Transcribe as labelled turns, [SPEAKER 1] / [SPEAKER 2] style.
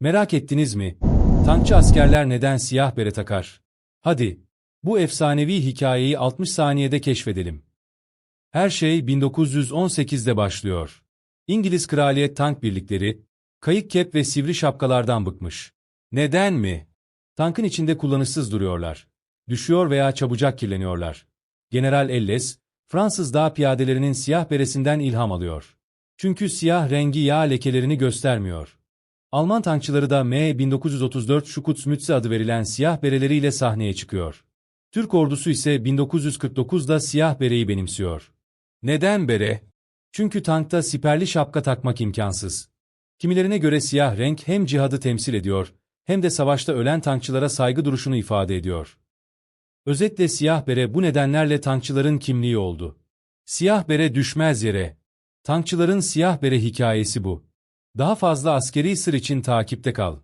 [SPEAKER 1] Merak ettiniz mi? Tankçı askerler neden siyah bere takar? Hadi, bu efsanevi hikayeyi 60 saniyede keşfedelim. Her şey 1918'de başlıyor. İngiliz Kraliyet Tank Birlikleri, kayık kep ve sivri şapkalardan bıkmış. Neden mi? Tankın içinde kullanışsız duruyorlar. Düşüyor veya çabucak kirleniyorlar. General Elles, Fransız dağ piyadelerinin siyah beresinden ilham alıyor. Çünkü siyah rengi yağ lekelerini göstermiyor. Alman tankçıları da M1934 Schutzmütze adı verilen siyah bereleriyle sahneye çıkıyor. Türk ordusu ise 1949'da siyah bereyi benimsiyor. Neden bere? Çünkü tankta siperli şapka takmak imkansız. Kimilerine göre siyah renk hem cihadı temsil ediyor, hem de savaşta ölen tankçılara saygı duruşunu ifade ediyor. Özetle siyah bere bu nedenlerle tankçıların kimliği oldu. Siyah bere düşmez yere. Tankçıların siyah bere hikayesi bu. Daha fazla askeri sır için takipte kal.